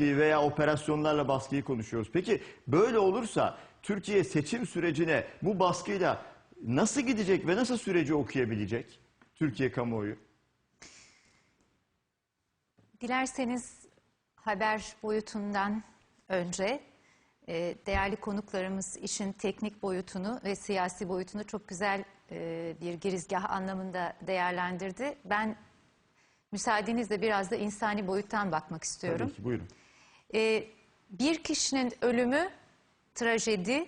veya operasyonlarla baskıyı konuşuyoruz. Peki böyle olursa Türkiye seçim sürecine bu baskıyla nasıl gidecek ve nasıl süreci okuyabilecek Türkiye kamuoyu? Dilerseniz haber boyutundan önce e, değerli konuklarımız işin teknik boyutunu ve siyasi boyutunu çok güzel e, bir girizgah anlamında değerlendirdi. Ben müsaadenizle biraz da insani boyuttan bakmak istiyorum. Tabii ki buyurun. E, bir kişinin ölümü trajedi,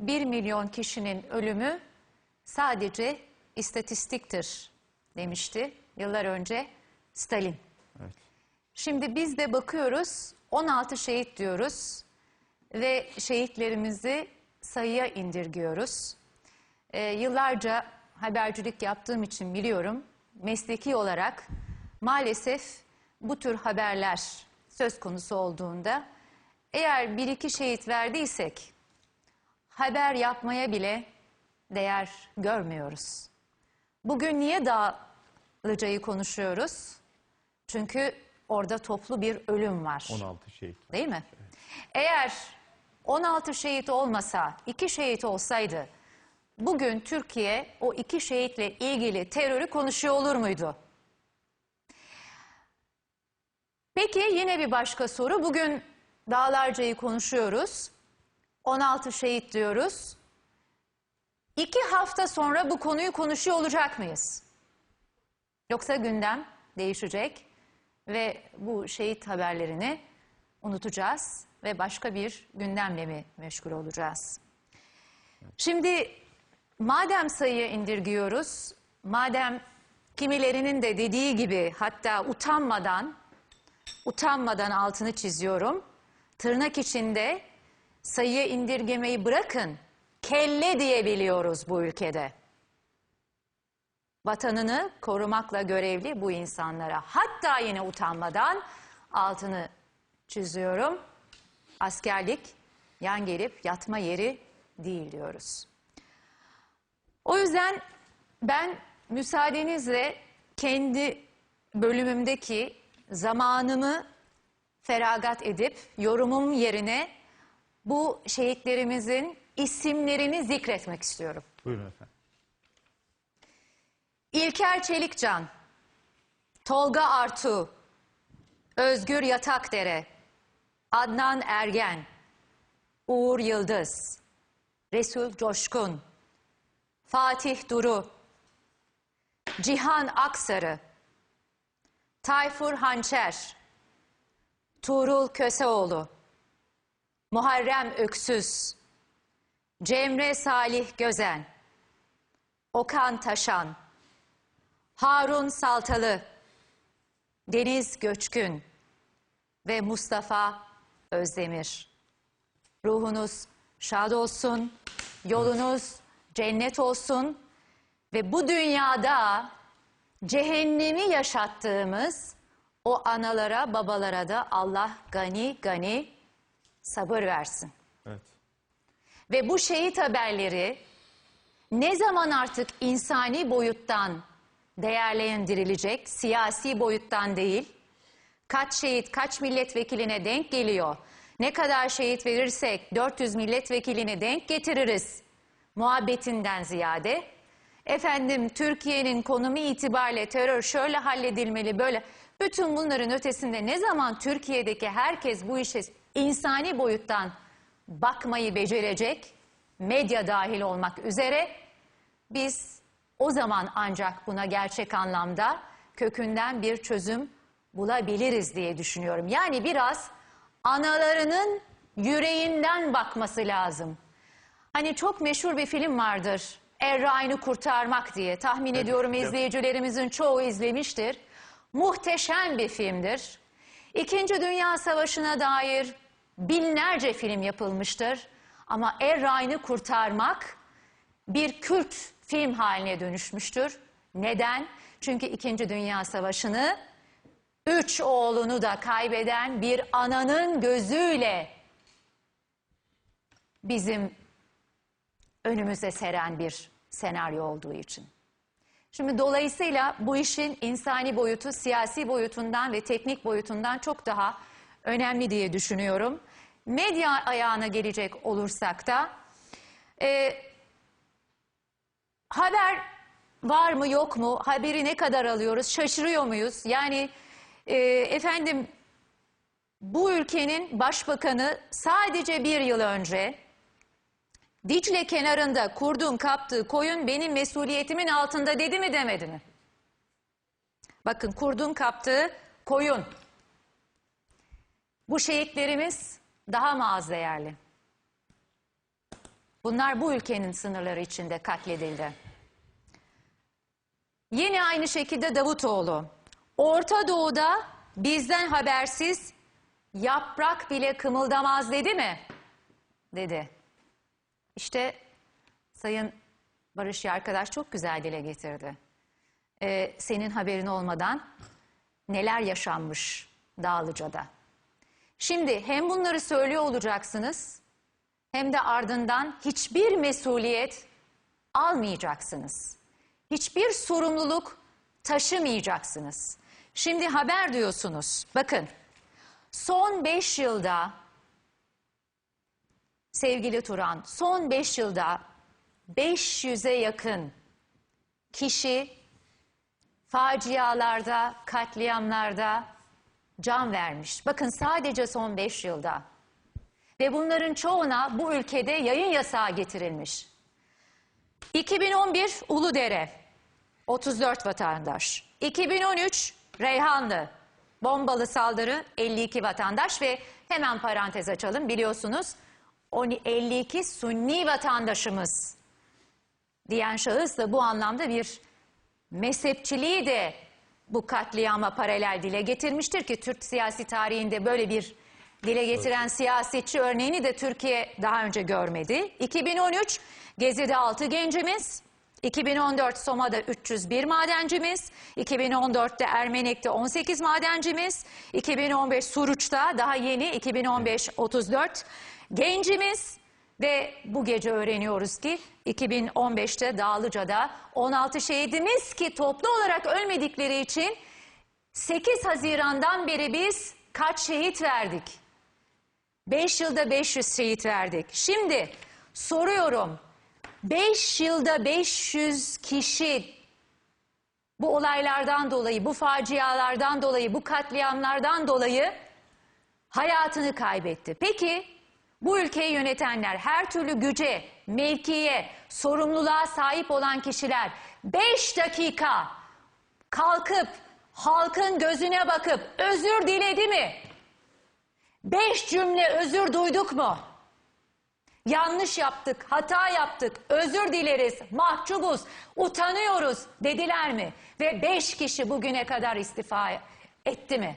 bir milyon kişinin ölümü sadece istatistiktir demişti yıllar önce Stalin. Evet. Şimdi biz de bakıyoruz 16 şehit diyoruz ve şehitlerimizi sayıya indirgiyoruz. Ee, yıllarca habercilik yaptığım için biliyorum mesleki olarak maalesef bu tür haberler söz konusu olduğunda eğer bir iki şehit verdiysek haber yapmaya bile değer görmüyoruz. Bugün niye Dağlıca'yı konuşuyoruz? Çünkü orada toplu bir ölüm var. 16 şehit. Değil mi? Eğer 16 şehit olmasa, iki şehit olsaydı bugün Türkiye o iki şehitle ilgili terörü konuşuyor olur muydu? Peki yine bir başka soru. Bugün Dağlarca'yı konuşuyoruz. 16 şehit diyoruz. İki hafta sonra bu konuyu konuşuyor olacak mıyız? Yoksa gündem değişecek ve bu şehit haberlerini unutacağız ve başka bir gündemle mi meşgul olacağız? Şimdi madem sayıyı indirgiyoruz, madem kimilerinin de dediği gibi hatta utanmadan, utanmadan altını çiziyorum, tırnak içinde sayıyı indirgemeyi bırakın, kelle diyebiliyoruz bu ülkede vatanını korumakla görevli bu insanlara. Hatta yine utanmadan altını çiziyorum. Askerlik yan gelip yatma yeri değil diyoruz. O yüzden ben müsaadenizle kendi bölümümdeki zamanımı feragat edip yorumum yerine bu şehitlerimizin isimlerini zikretmek istiyorum. Buyurun efendim. İlker Çelikcan, Tolga Artu, Özgür Yatakdere, Adnan Ergen, Uğur Yıldız, Resul Coşkun, Fatih Duru, Cihan Aksarı, Tayfur Hançer, Tuğrul Köseoğlu, Muharrem Öksüz, Cemre Salih Gözen, Okan Taşan, Harun Saltalı, Deniz Göçkün ve Mustafa Özdemir. Ruhunuz şad olsun, yolunuz cennet olsun ve bu dünyada cehennemi yaşattığımız o analara, babalara da Allah gani gani sabır versin. Evet. Ve bu şehit haberleri ne zaman artık insani boyuttan değerlendirilecek, siyasi boyuttan değil, kaç şehit kaç milletvekiline denk geliyor, ne kadar şehit verirsek 400 milletvekiline denk getiririz muhabbetinden ziyade, efendim Türkiye'nin konumu itibariyle terör şöyle halledilmeli böyle, bütün bunların ötesinde ne zaman Türkiye'deki herkes bu işe insani boyuttan bakmayı becerecek, medya dahil olmak üzere biz o zaman ancak buna gerçek anlamda kökünden bir çözüm bulabiliriz diye düşünüyorum. Yani biraz analarının yüreğinden bakması lazım. Hani çok meşhur bir film vardır. Erra'yı kurtarmak diye. Tahmin ediyorum evet. izleyicilerimizin çoğu izlemiştir. Muhteşem bir filmdir. İkinci Dünya Savaşı'na dair binlerce film yapılmıştır. Ama Erra'yı kurtarmak bir kült film haline dönüşmüştür. Neden? Çünkü İkinci Dünya Savaşı'nı üç oğlunu da kaybeden bir ananın gözüyle bizim önümüze seren bir senaryo olduğu için. Şimdi dolayısıyla bu işin insani boyutu, siyasi boyutundan ve teknik boyutundan çok daha önemli diye düşünüyorum. Medya ayağına gelecek olursak da e, haber var mı yok mu? Haberi ne kadar alıyoruz? Şaşırıyor muyuz? Yani e, efendim bu ülkenin başbakanı sadece bir yıl önce Dicle kenarında kurdun kaptığı koyun benim mesuliyetimin altında dedi mi demedi mi? Bakın kurdun kaptığı koyun. Bu şehitlerimiz daha mı az değerli? Bunlar bu ülkenin sınırları içinde katledildi. Yine aynı şekilde Davutoğlu. Orta Doğu'da bizden habersiz yaprak bile kımıldamaz dedi mi? Dedi. İşte Sayın Barış arkadaş çok güzel dile getirdi. Ee, senin haberin olmadan neler yaşanmış Dağlıca'da. Şimdi hem bunları söylüyor olacaksınız hem de ardından hiçbir mesuliyet almayacaksınız. Hiçbir sorumluluk taşımayacaksınız. Şimdi haber diyorsunuz. Bakın son beş yılda sevgili Turan son beş yılda 500'e yakın kişi facialarda, katliamlarda can vermiş. Bakın sadece son 5 yılda. Ve bunların çoğuna bu ülkede yayın yasağı getirilmiş. 2011 Uludere 34 vatandaş. 2013 Reyhanlı bombalı saldırı 52 vatandaş ve hemen parantez açalım biliyorsunuz 52 Sunni vatandaşımız diyen şahıs da bu anlamda bir mezhepçiliği de bu katliama paralel dile getirmiştir ki Türk siyasi tarihinde böyle bir dile getiren siyasetçi örneğini de Türkiye daha önce görmedi. 2013 Gezi'de 6 gencimiz, 2014 Soma'da 301 madencimiz, 2014'te Ermenek'te 18 madencimiz, 2015 Suruç'ta daha yeni 2015 34 gencimiz ve bu gece öğreniyoruz ki 2015'te Dağlıca'da 16 şehidimiz ki toplu olarak ölmedikleri için 8 Haziran'dan beri biz kaç şehit verdik? 5 yılda 500 şehit verdik. Şimdi soruyorum 5 yılda 500 kişi bu olaylardan dolayı, bu facialardan dolayı, bu katliamlardan dolayı hayatını kaybetti. Peki bu ülkeyi yönetenler, her türlü güce, mevkiye, sorumluluğa sahip olan kişiler 5 dakika kalkıp halkın gözüne bakıp özür diledi mi? 5 cümle özür duyduk mu? Yanlış yaptık, hata yaptık, özür dileriz, mahcubuz, utanıyoruz dediler mi? Ve 5 kişi bugüne kadar istifa etti mi?